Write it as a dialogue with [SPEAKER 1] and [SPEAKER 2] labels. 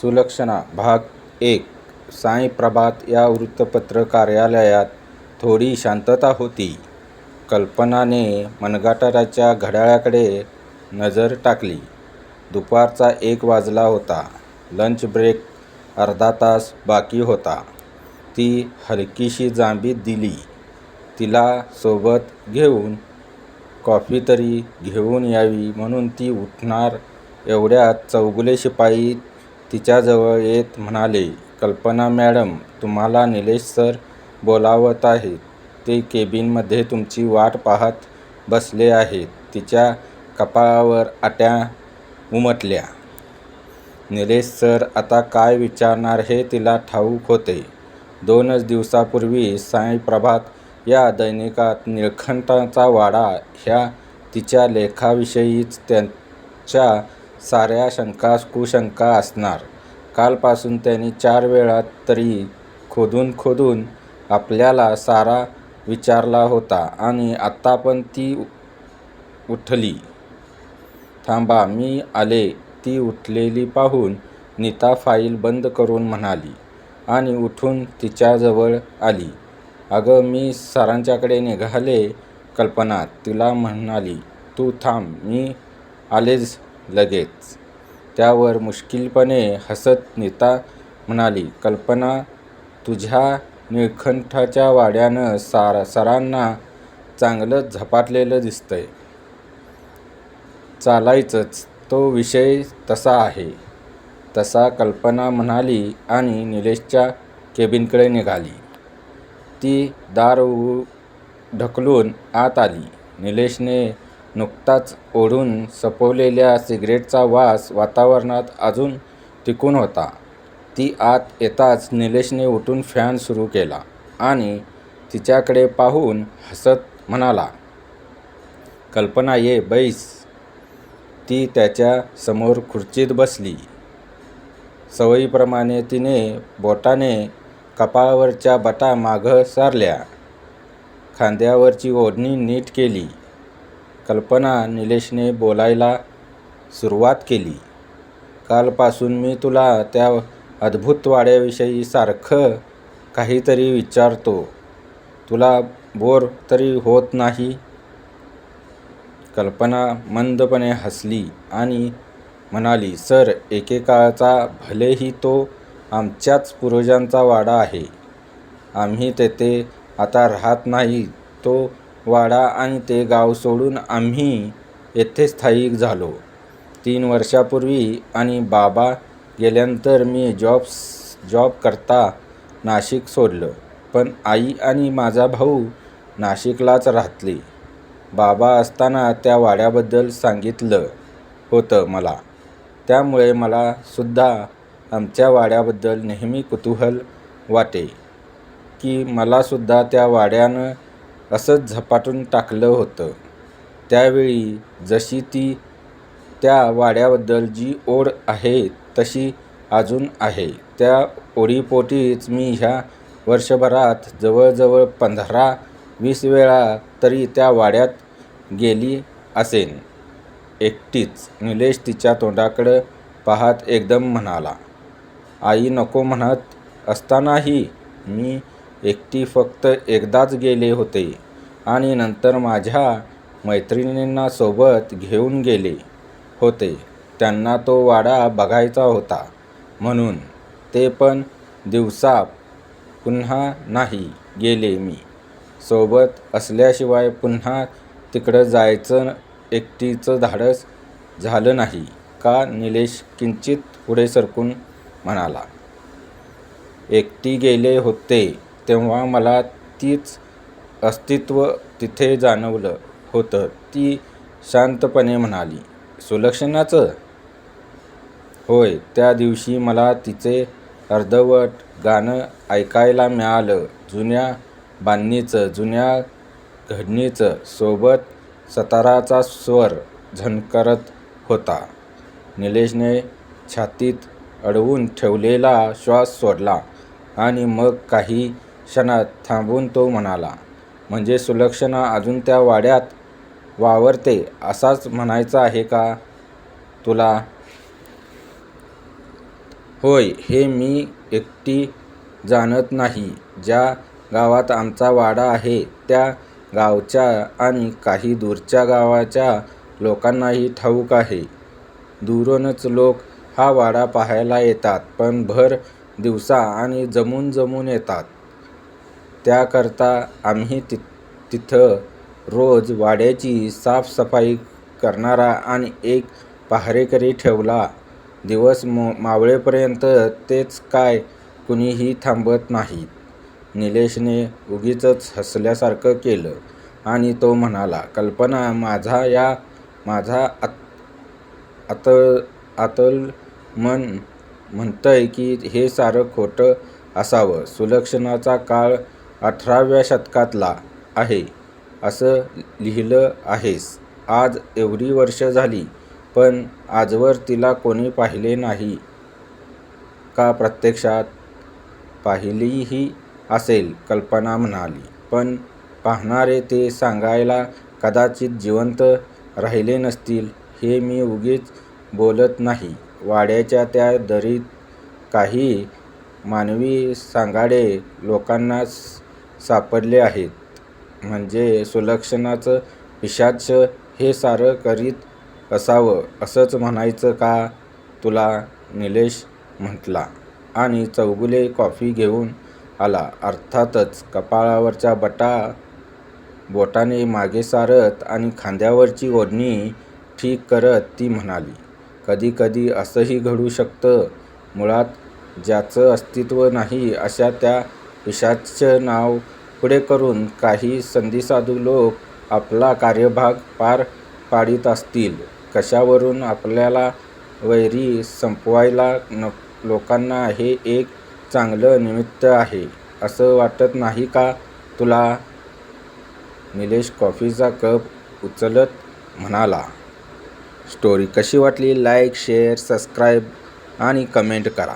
[SPEAKER 1] सुलक्षणा भाग एक साई प्रभात या वृत्तपत्र कार्यालयात थोडी शांतता होती. कल्पनाने मनगाटाराच्या घड्याळाकडे नजर टाकली. दुपारचा एक वाजला होता. लंच ब्रेक अर्धा तास बाकी होता. ती हलकीशी जांभीत दिली. तिला सोबत घेऊन. कॉफी तरी घेऊन यावी म्हणून ती उठणार एवढ्यात चौगुले शिपाई तिच्याजवळ येत म्हणाले, कल्पना मॅडम तुम्हाला निलेश सर बोलावत आहेत. ते केबिनमध्ये तुमची वाट पाहत बसले आहेत. तिच्या कपाळावर आट्या उमटल्या. निलेश सर आता काय विचारणार हे तिला ठाऊक होते. दोनच दिवसापूर्वी साई प्रभात या दैनिकात निळखंठाचा वाडा ह्या तिच्या लेखाविषयीच त्यांच्या साऱ्या शंका कुशंका असणार. कालपासून त्यांनी चार वेळा तरी खोदून खोदून आपल्याला सारा विचारला होता आणि आत्ता पण ती उठली. थांबा मी आले ती उठलेली पाहून नीता फाईल बंद करून म्हणाली आणि उठून तिच्याजवळ आली. अगं मी सरांच्याकडे निघाले कल्पना तिला म्हणाली. तू थांब मी आलेच लगेच. त्यावर मुश्किलपणे हसत नीता म्हणाली, कल्पना तुझ्या निळकंठाच्या वाड्यानं सरांना चांगलंच झपाटलेलं दिसतंय. चालायचंच. तो विषय तसा आहे तसा कल्पना म्हणाली आणि निलेशच्या केबिनकडे निघाली. ती दार ढकलून आत आली. निलेशने नुकताच ओढून संपवलेल्या सिगारेटचा वास वातावरणात अजून टिकून होता. ती आत येताच निलेशने उठून फॅन सुरू केला आणि तिच्याकडे पाहून हसत म्हणाला, कल्पना ये बैस. ती त्याच्यासमोर खुर्चीत बसली. सवयीप्रमाणे तिने बोटाने कपाळावरच्या बटा मागं सारल्या. खांद्यावरची ओढणी नीट केली. कल्पना निलेशने बोलायला सुरुवात केली. कालपासून मी तुला त्या अद्भुत वाड्याविषयी सारखं काहीतरी विचारतो. तुला बोर तरी होत नाही? कल्पना मंदपणे हसली आणि म्हणाली सर एकेकाळचा भलेही तो आमच्याच पूर्वजांचा वाडा आहे. आम्ही तेथे आता राहत नाही तो वाडा आणि ते गाव सोडून आम्ही येथे स्थायिक झालो तीन वर्षापूर्वी आणि बाबा गेल्यानंतर मी जॉब्स जॉब करता नाशिक सोडलं. पण आई आणि माझा भाऊ नाशिकलाच राहतले. बाबा असताना त्या वाड्याबद्दल सांगितलं होतं मला. त्यामुळे मला सुद्धा आमच्या वाड्याबद्दल नेहमी कुतूहल वाटे की मलासुद्धा त्या वाड्यानं असंच झपाटून टाकलं होतं. त्यावेळी जशी ती त्या वाड्याबद्दल जी ओढ आहे तशी अजून आहे. त्या ओढीपोटीच मी ह्या वर्षभरात जवळजवळ पंधरा वीस वेळा तरी त्या वाड्यात गेली असेन एकटीच. निलेश तिच्या तोंडाकडं पाहत एकदम म्हणाला, आई नको म्हणत असतानाही मी एकटी फक्त एकदाच गेले होते आणि नंतर माझ्या मैत्रिणींना सोबत घेऊन गेले होते त्यांना तो वाडा बघायचा होता म्हणून. ते पण दिवसा. पुन्हा नाही गेले मी. सोबत असल्याशिवाय पुन्हा तिकडं जायचं एकटीचं धाडस झालं नाही का निलेश किंचित पुढे सरकून म्हणाला, एकटी गेले होते तेव्हा मला तीच अस्तित्व तिथे जाणवलं होतं ती शांतपणे म्हणाली. सुलक्षणाचं? होय. त्या दिवशी मला तिचे अर्धवट गाणं ऐकायला मिळालं. जुन्या बांधणीचं, जुन्या घडणीचं. सोबत सताराचा स्वर झणकरत होता. निलेशने छातीत अडवून ठेवलेला श्वास सोडला आणि मग काही क्षणात थांबून तो म्हणाला, म्हणजे सुलक्षणा अजून त्या वाड्यात वावरते असाच म्हणायचा आहे का तुला? होय हे मी एकटी जाणत नाही. ज्या गावात आमचा वाडा आहे त्या गावच्या आणि काही दूरच्या गावाच्या लोकांनाही ठाऊक आहे. दुरूनच लोक हा वाडा पाहायला येतात पण भर दिवसा आणि जमून जमून येतात. त्याकरता आम्ही ति तिथं रोज वाड्याची साफसफाई करणारा आणि एक पहारेकरी ठेवला. दिवस मो मावळेपर्यंत तेच काय कुणीही थांबत नाहीत. निलेशने उगीचच हसल्यासारखं केलं आणि तो म्हणाला, कल्पना माझा या माझा आत आत आतल मन म्हणतंय की हे सारं खोटं असावं. सुलक्षणाचा काळ अठराव्या शतकातला आहे असं लिहिलं आहेस. आज एवढी वर्ष झाली पण आजवर तिला कोणी पाहिले नाही का प्रत्यक्षात? पाहिलीही असेल कल्पना म्हणाली. पण पाहणारे ते सांगायला कदाचित जिवंत राहिले नसतील. हे मी उगीच बोलत नाही. वाड्याच्या त्या दरीत काही मानवी सांगाडे लोकांना सापडले आहेत. म्हणजे सुलक्षणाचं पिशाच हे सारं करीत असावं असंच म्हणायचं का तुला? निलेश म्हटला आणि चौगुले कॉफी घेऊन आला. अर्थातच कपाळावरच्या बटा बोटाने मागे सारत आणि खांद्यावरची ओढणी ठीक करत ती म्हणाली, कधी कधी असंही घडू शकतं. मुळात ज्याचं अस्तित्व नाही अशा त्या पिशाच्चं नाव पुढे करून काही संधीसाधू लोक आपला कार्यभाग पार पाडीत असतील. कशावरून? आपल्याला वैरी संपवायला. न लोकांना हे एक चांगलं निमित्त आहे असं वाटत नाही का तुला? निलेश कॉफीचा कप उचलत म्हणाला. स्टोरी कशी वाटली? लाईक, शेअर, सबस्क्राईब आणि कमेंट करा.